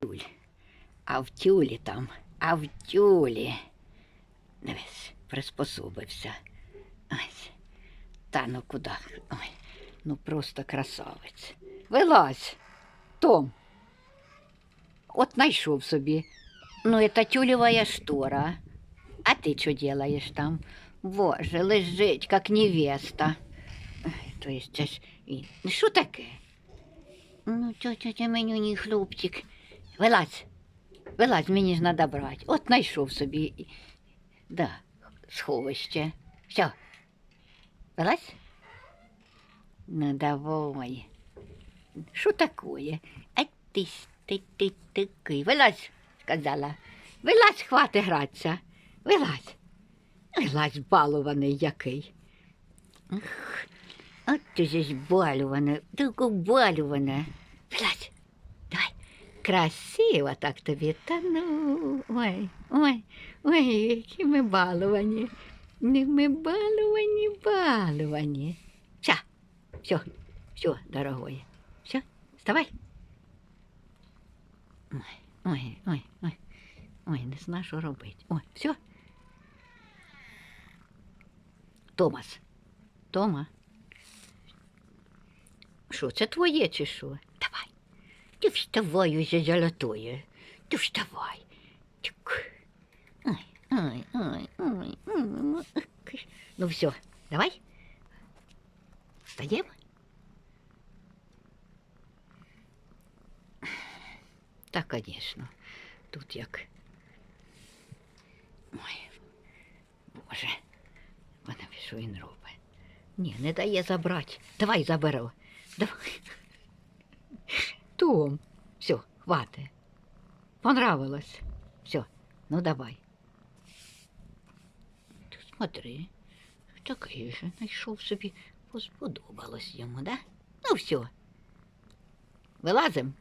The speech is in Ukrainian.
тюль. А в тюлі там, а в тюлі. Дивись, приспособився. Ось. Та ну куди? Ой, ну просто красавець. Вилазь, Том. От знайшов собі. Ну, это тюлевая штора. А ты что делаешь там? Боже, лежить, как невеста. То есть. Ну, що таке? Ну, тетя мені не хлопчик. Вилазь, вилазь, мені ж надо брати. От знайшов собі. Да, сховище. Все. Вилазь? Ну, давай. Що такое? А ти, ти, ти такий. Вилазь, сказала. Вилазь, хвати гратися. Вилазь. Вилазь, балуваний який. Ух, от ти ж балувана, тільки балувана. Вилазь. Красиво так тобі. Та ну. Ой, ой, ой, які ми балувані. Ми балувані, балувані. Все, все, все, дорогое. Все, вставай. Ой, ой, ой, ой. Ой, не знаю, що робити. Ой, все. Томас. Тома. Що, це твоє чи що? Ти вставай уже золотое. Ти вставай. Тюк. Ой, ой, ой, ой. Ну все, давай. Встаємо? Та, звісно, тут як. Ой, Боже, вона що він робить? Ні, не дає забрати. Давай заберу. Давай. Том, все, хватит. Понравилось. Все, ну давай. Ти смотри, такий же знайшов собі, сподобалось йому, да? Ну все. Вилазим.